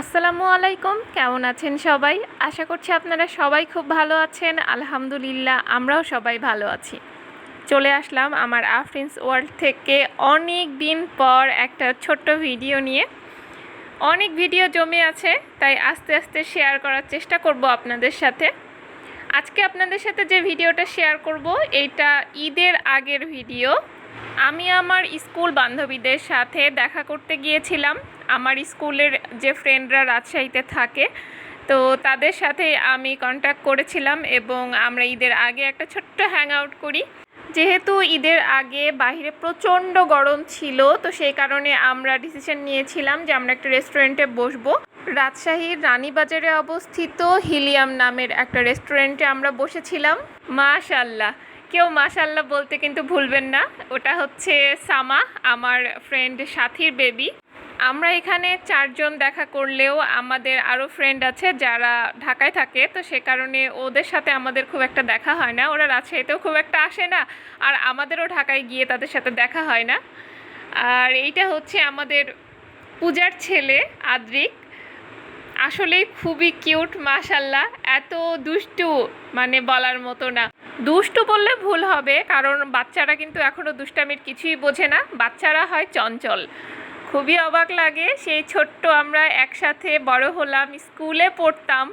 আসসালামু আলাইকুম, কেমন আছেন সবাই? আশা করছি আপনারা সবাই খুব ভালো আছেন। আলহামদুলিল্লাহ, আমরাও সবাই ভালো আছি। চলে আসলাম আমার আফ্রিন্স ওয়ার্ল্ড থেকে অনেক দিন পর একটা ছোট্ট ভিডিও নিয়ে। অনেক ভিডিও জমে আছে, তাই আস্তে আস্তে শেয়ার করার চেষ্টা করব আপনাদের সাথে। আজকে আপনাদের সাথে যে ভিডিওটা শেয়ার করব, এইটা ঈদের আগের ভিডিও। আমি আমার স্কুল বান্ধবীদের সাথে দেখা করতে গিয়েছিলাম। আমার স্কুলের যে ফ্রেন্ডরা রাজশাহীতে থাকে, তো তাদের সাথে আমি কন্ট্যাক্ট করেছিলাম এবং আমরা ঈদের আগে একটা ছোট্ট হ্যাং আউট করি। যেহেতু ঈদের আগে বাইরে প্রচণ্ড গরম ছিল, তো সেই কারণে আমরা ডিসিশন নিয়েছিলাম যে আমরা একটা রেস্টুরেন্টে বসবো। রাজশাহীর রানীবাজারে অবস্থিত হিলিয়াম নামের একটা রেস্টুরেন্টে আমরা বসেছিলাম। মাশাল্লাহ কেউ মাশাল্লাহ বলতে কিন্তু ভুলবেন না। ওটা হচ্ছে সামা, আমার ফ্রেন্ড সাথীর বেবি আমরা এখানে চারজন দেখা করলেও আমাদের আরও ফ্রেন্ড আছে যারা ঢাকায় থাকে, তো সে কারণে ওদের সাথে আমাদের খুব একটা দেখা হয় না। ওরা রাজশাহীতেও খুব একটা আসে না, আর আমাদেরও ঢাকায় গিয়ে তাদের সাথে দেখা হয় না। আর এইটা হচ্ছে আমাদের পূজার ছেলে আদ্রিক। আসলেই খুবই কিউট মাশাল্লাহ এত দুষ্টু মানে বলার মতো না। দুষ্টু বললে ভুল হবে, কারণ বাচ্চারা কিন্তু এখনও দুষ্টামির কিছুই বোঝে না। বাচ্চারা হয় চঞ্চল। খুবই অবাক লাগে। সেই ছোট্ট আমরা একসাথে বড় হলাম, স্কুলে পড়তাম।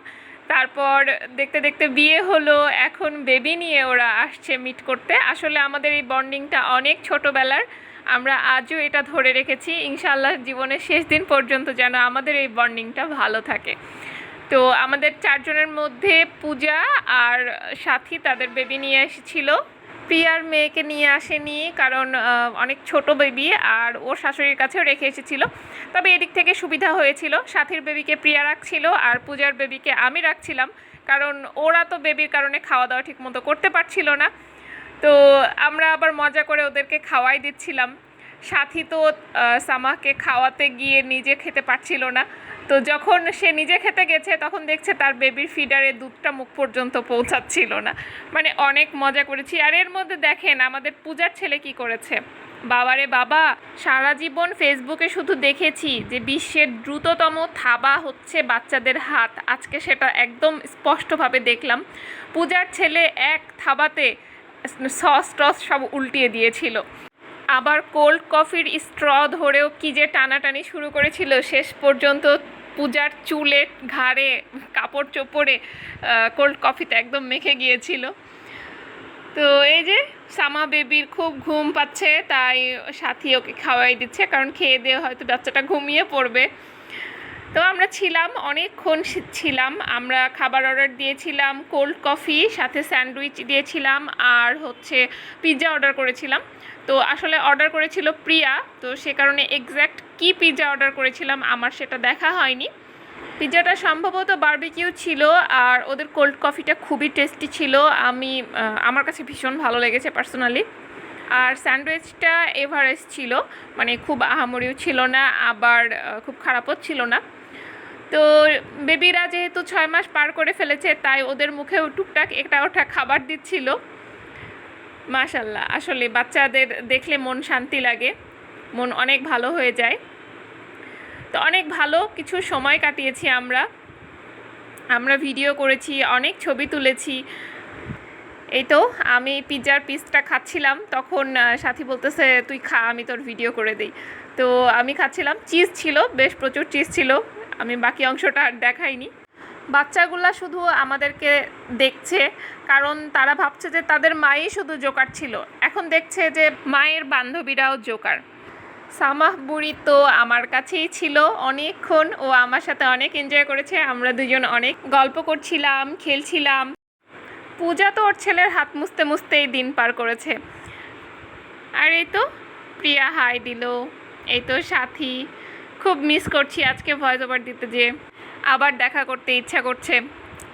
তারপর দেখতে দেখতে বিয়ে হলো, এখন বেবি নিয়ে ওরা আসছে মিট করতে। আসলে আমাদের এই বন্ডিংটা অনেক ছোটোবেলার। আমরা আজও এটা ধরে রেখেছি, ইনশাআল্লাহ জীবনের শেষ দিন পর্যন্ত যেন আমাদের এই বন্ডিংটা ভালো থাকে। তো আমাদের চারজনের মধ্যে পূজা আর সাথী তাদের বেবি নিয়ে এসেছিল। প্রিয়ার মেয়েকে নিয়ে আসেনি, কারণ অনেক ছোট বেবি আর ওর শাশুড়ির কাছেও রেখে এসেছিল। তবে এদিক থেকে সুবিধা হয়েছিল। সাথীর বেবিকে প্রিয়া রাখছিল আর পূজার বেবিকে আমি রাখছিলাম, কারণ ওরা তো বেবির কারণে খাওয়া দাওয়া ঠিক মতো করতে পারছিল না। তো আমরা আবার মজা করে ওদেরকে খাওয়াই দিচ্ছিলাম। সাথী তো সামাকে খাওয়াতে গিয়ে নিজে খেতে পারছিল না। তো যখন সে নিজে খেতে গেছে, তখন দেখছে তার বেবির ফিডারে দুধটা মুখ পর্যন্ত পৌঁছাচ্ছিল না। মানে অনেক মজা করেছি। আর এর মধ্যে দেখেন, আমাদের পূজার ছেলে কি করেছে? বাবারে বাবা, সারা জীবন ফেসবুকে শুধু দেখেছি যে বিশ্বের দ্রুততম থাবা হচ্ছে বাচ্চাদের হাত। আজকে সেটা একদম স্পষ্টভাবে দেখলাম। পূজার ছেলে এক থাবাতে সস টস সব উল্টিয়ে দিয়েছিল। আবার কোল্ড কফির স্ট্র ধরেও কি যে টানাটানি শুরু করেছিল, শেষ পর্যন্ত পূজার চুলে ঘাড়ে, কাপড় চোপড়ে কোল্ড কফিতে একদম মেখে গিয়েছিল। তো এই যে সামা বেবির খুব ঘুম পাচ্ছে, তাই সাথী ওকে খাওয়াই দিচ্ছে, কারণ খেয়ে দিয়ে হয়তো বাচ্চাটা ঘুমিয়ে পড়বে। তো আমরা ছিলাম, অনেকক্ষণ ছিলাম। আমরা খাবার অর্ডার দিয়েছিলাম কোল্ড কফি সাথে স্যান্ডউইচ দিয়েছিলাম, আর হচ্ছে পিৎজা অর্ডার করেছিলাম। তো আসলে অর্ডার করেছিল প্রিয়া, তো সে কারণে এক্স্যাক্ট কী পিৎজা অর্ডার করেছিলাম আমার সেটা দেখা হয়নি। পিৎজাটা সম্ভবত বারবিকিউ ছিল, আর ওদের কোল্ড কফিটা খুবই টেস্টি ছিল। আমি আমার কাছে ভীষণ ভালো লেগেছে পার্সোনালি আর স্যান্ডউইচটা এভারেস্ট ছিল মানে খুব আহামরিও ছিল না, আবার খুব খারাপও ছিল না। তো বেবিরা যেহেতু ছয় মাস পার করে ফেলেছে, তাই ওদের মুখেও টুকটাক একটা ওটা খাবার দিচ্ছিল। মাশাল্লাহ, আসলে বাচ্চাদের দেখলে মন শান্তি লাগে, মন অনেক ভালো হয়ে যায়। তো অনেক ভালো কিছু সময় কাটিয়েছি আমরা। আমরা ভিডিও করেছি, অনেক ছবি তুলেছি। এই তো, আমি পিৎজার পিসটা খাচ্ছিলাম, তখন সাথী বলতেছে, তুই খা, আমি তোর ভিডিও করে দিই। তো আমি খাচ্ছিলাম, চিজ ছিল, বেশ প্রচুর চিজ ছিল। আমি বাকি অংশটা আর দেখাইনি। বাচ্চাগুলা শুধু আমাদেরকে দেখছে, কারণ তারা ভাবছে যে তাদের মাই শুধু জোকার ছিল। এখন দেখছে যে মায়ের বান্ধবীরাও জোকার। সামাহ বুড়ি তো আমার কাছেই ছিল অনেকক্ষণ, ও আমার সাথে অনেক এনজয় করেছে, আমরা দুজন অনেক গল্প করছিলাম, খেলছিলাম। পূজা তো ওর ছেলের হাত মুছতে মুছতেই দিন পার করেছে। আর এই তো, প্রিয়া হাই দিল, এই তো সাথী খুব মিস করছি আজকে ভয়েস ওভার দিতে যে আবার দেখা করতে ইচ্ছা করছে।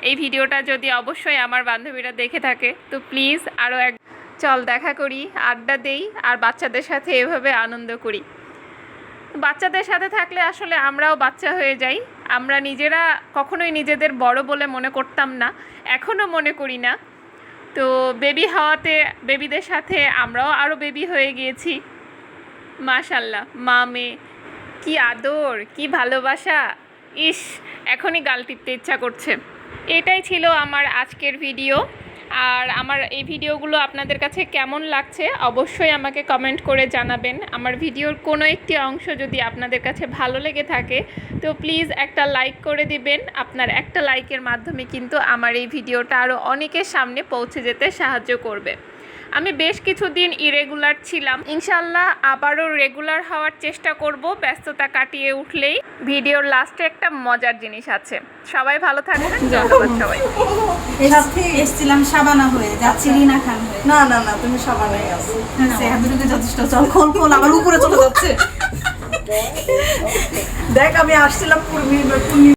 এই ভিডিওটা যদি অবশ্যই আমার বান্ধবীরা দেখে থাকে, তো প্লিজ আরও এক চল দেখা করি, আড্ডা দেই আর বাচ্চাদের সাথে এভাবে আনন্দ করি। বাচ্চাদের সাথে থাকলে আসলে আমরাও বাচ্চা হয়ে যাই। আমরা নিজেরা কখনোই নিজেদের বড় বলে মনে করতাম না এখনও মনে করি না। তো বেবি হওয়াতে বেবিদের সাথে আমরাও আরও বেবি হয়ে গিয়েছি। মাশাল্লাহ মা মেয়ে কী আদর, কী ভালোবাসা। ইস, এখনই গাল টিপতে ইচ্ছা করছে। এটাই ছিল আমার আজকের ভিডিও। আর আমার এই ভিডিওগুলো আপনাদের কাছে কেমন লাগছে অবশ্যই আমাকে কমেন্ট করে জানাবেন। আমার ভিডিওর কোনো একটি অংশ যদি আপনাদের কাছে ভালো লেগে থাকে, তো প্লিজ একটা লাইক করে দিবেন। আপনার একটা লাইকের মাধ্যমে কিন্তু আমার এই ভিডিওটা আরও অনেকের সামনে পৌঁছে যেতে সাহায্য করবে। আমি বেশ কিছুদিন ইরেগুলার ছিলাম। ইনশাল্লাহ আবারও রেগুলার হওয়ার চেষ্টা করব ব্যস্ততা কাটিয়ে উঠলেই। ভিডিওর লাস্টে একটা মজার জিনিস আছে। সবাই ভালো থাকবেন ধন্যবাদ সবাই এস- এসছিলাম সাবানা হয়ে যাচ্ছি রিনা খান হয়ে। না না না তুমি সবাই আছো। এতটুকু যথেষ্ট চল খোল খোল আবার উপরে চলে যাচ্ছে। দেখ আমি আসছিলাম পূর্বী পূর্ণি